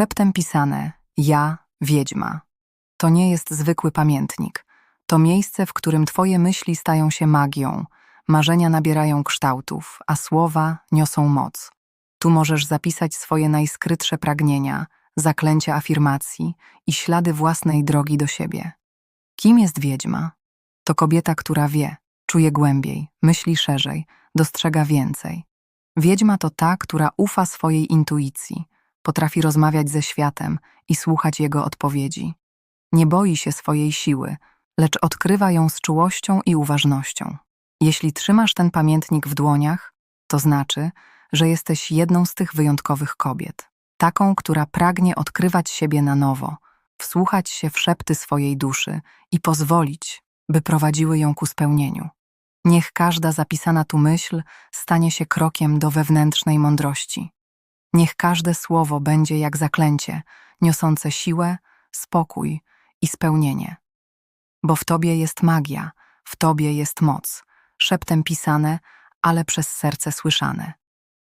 Szeptem pisane Ja, wiedźma. To nie jest zwykły pamiętnik. To miejsce, w którym twoje myśli stają się magią, marzenia nabierają kształtów, a słowa niosą moc. Tu możesz zapisać swoje najskrytsze pragnienia, zaklęcia afirmacji i ślady własnej drogi do siebie. Kim jest wiedźma? To kobieta, która wie, czuje głębiej, myśli szerzej, dostrzega więcej. Wiedźma to ta, która ufa swojej intuicji, potrafi rozmawiać ze światem i słuchać jego odpowiedzi. Nie boi się swojej siły, lecz odkrywa ją z czułością i uważnością. Jeśli trzymasz ten pamiętnik w dłoniach, to znaczy, że jesteś jedną z tych wyjątkowych kobiet. Taką, która pragnie odkrywać siebie na nowo, wsłuchać się w szepty swojej duszy i pozwolić, by prowadziły ją ku spełnieniu. Niech każda zapisana tu myśl stanie się krokiem do wewnętrznej mądrości. Niech każde słowo będzie jak zaklęcie, niosące siłę, spokój i spełnienie. Bo w tobie jest magia, w tobie jest moc, szeptem pisane, ale przez serce słyszane.